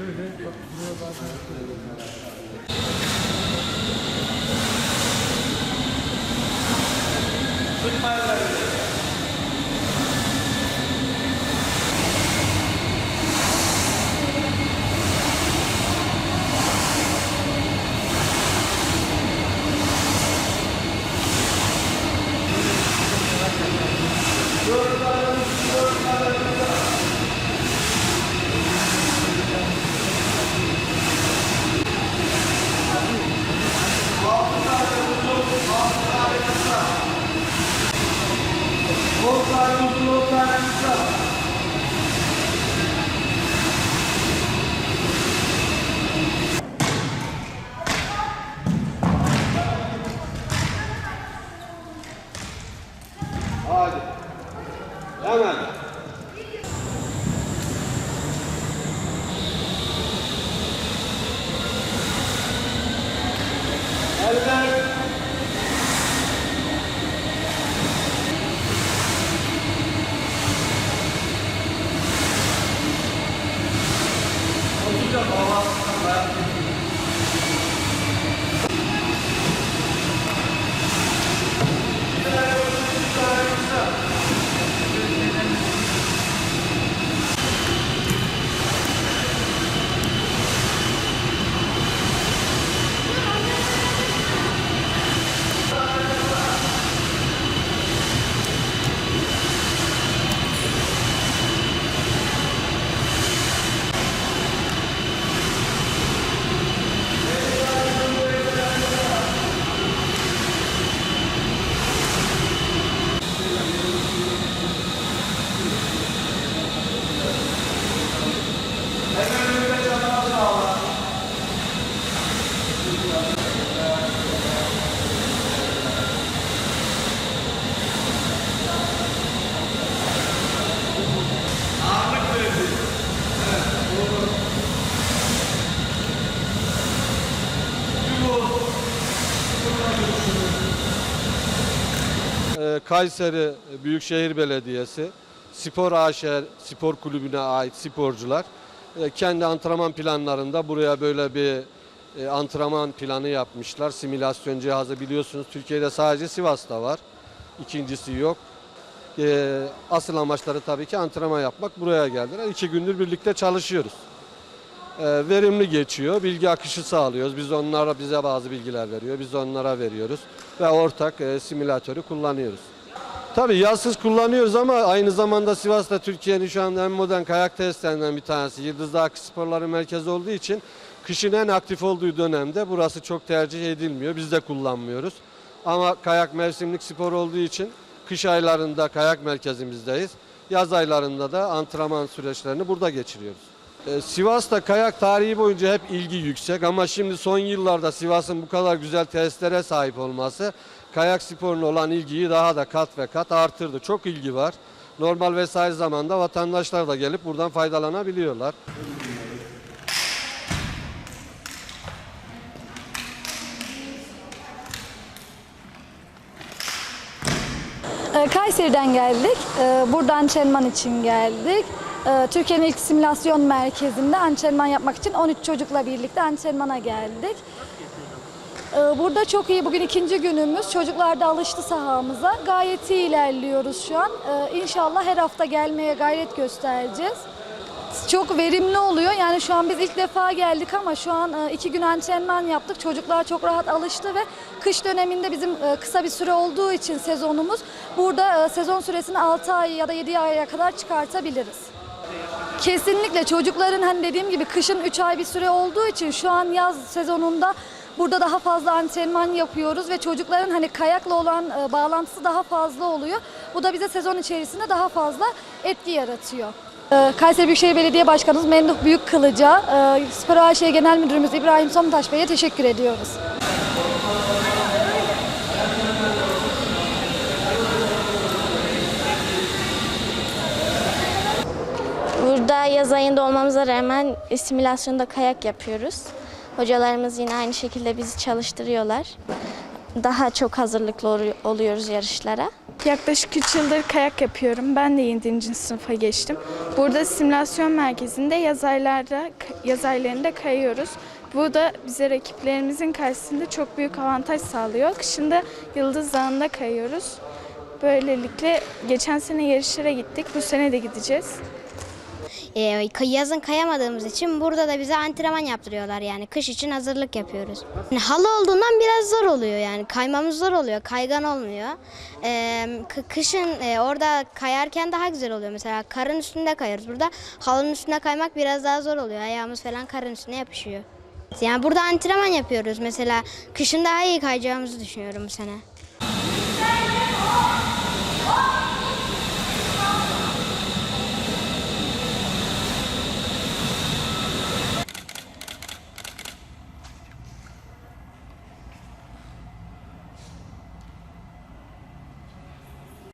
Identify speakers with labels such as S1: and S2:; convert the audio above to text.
S1: Şöyle bak buraya bazen... Tutmayalım. Kayseri Büyükşehir Belediyesi, Spor AŞ Spor Kulübü'ne ait sporcular e, kendi antrenman planlarında buraya böyle bir e, antrenman planı yapmışlar. Simülasyon cihazı biliyorsunuz Türkiye'de sadece Sivas'ta var. İkincisi yok. E, asıl amaçları tabii ki antrenman yapmak. Buraya geldiler. İki gündür birlikte çalışıyoruz. Verimli geçiyor. Bilgi akışı sağlıyoruz. Biz onlara bize bazı bilgiler veriyor. Biz onlara veriyoruz. Ve ortak simülatörü kullanıyoruz. Tabii yazsız kullanıyoruz ama aynı zamanda Sivas'ta Türkiye'nin şu anda en modern kayak testlerinden bir tanesi. Yıldızlı Akış Sporları Merkezi olduğu için kışın en aktif olduğu dönemde burası çok tercih edilmiyor. Biz de kullanmıyoruz. Ama kayak mevsimlik spor olduğu için kış aylarında kayak merkezimizdeyiz. Yaz aylarında da antrenman süreçlerini burada geçiriyoruz. Ee, Sivas'ta kayak tarihi boyunca hep ilgi yüksek ama şimdi son yıllarda Sivas'ın bu kadar güzel testlere sahip olması kayak sporuna olan ilgiyi daha da kat ve kat artırdı. Çok ilgi var. Normal vesaire zamanda vatandaşlar da gelip buradan faydalanabiliyorlar.
S2: Ee, Kayseri'den geldik. Ee, Burada antrenman için geldik. Ee, Türkiye'nin ilk simülasyon merkezinde antrenman yapmak için 13 çocukla birlikte antrenmana geldik. Ee, Burada çok iyi. Bugün ikinci günümüz. Çocuklar da alıştı sahamıza. Gayet iyi ilerliyoruz şu an. Ee, İnşallah her hafta gelmeye gayret göstereceğiz. Çok verimli oluyor. Yani şu an biz ilk defa geldik ama şu an e, iki gün antrenman yaptık. Çocuklar çok rahat alıştı ve kış döneminde bizim e, kısa bir süre olduğu için sezonumuz burada e, sezon süresini 6 ay ya da 7 aya kadar çıkartabiliriz. Kesinlikle çocukların hani dediğim gibi kışın 3 ay bir süre olduğu için şu an yaz sezonunda burada daha fazla antrenman yapıyoruz ve çocukların hani kayakla olan e, bağlantısı daha fazla oluyor. Bu da bize sezon içerisinde daha fazla etki yaratıyor. E, Kayseri Büyükşehir Belediye Başkanımız Memduh Büyükkılıç'a, e, Spor AŞ Genel Müdürümüz İbrahim Somtaş Bey'e teşekkür ediyoruz.
S3: Burada yaz ayında olmamıza rağmen simülasyonda kayak yapıyoruz. Hocalarımız yine aynı şekilde bizi çalıştırıyorlar. Daha çok hazırlıklı olu- oluyoruz yarışlara.
S4: Yaklaşık 3 yıldır kayak yapıyorum. Ben de 7. sınıfa geçtim. Burada simülasyon merkezinde yaz, aylarda, yaz aylarında kayıyoruz. Bu da bize rakiplerimizin karşısında çok büyük avantaj sağlıyor. Kışında Yıldız Dağı'nda kayıyoruz. Böylelikle geçen sene yarışlara gittik. Bu sene de gideceğiz.
S5: Kay- yazın kayamadığımız için burada da bize antrenman yaptırıyorlar yani kış için hazırlık yapıyoruz. Yani halı olduğundan biraz zor oluyor yani kaymamız zor oluyor kaygan olmuyor. Kı- kışın e, orada kayarken daha güzel oluyor mesela karın üstünde kayarız burada halının üstünde kaymak biraz daha zor oluyor ayağımız falan karın üstüne yapışıyor. Yani burada antrenman yapıyoruz mesela kışın daha iyi kayacağımızı düşünüyorum bu sene.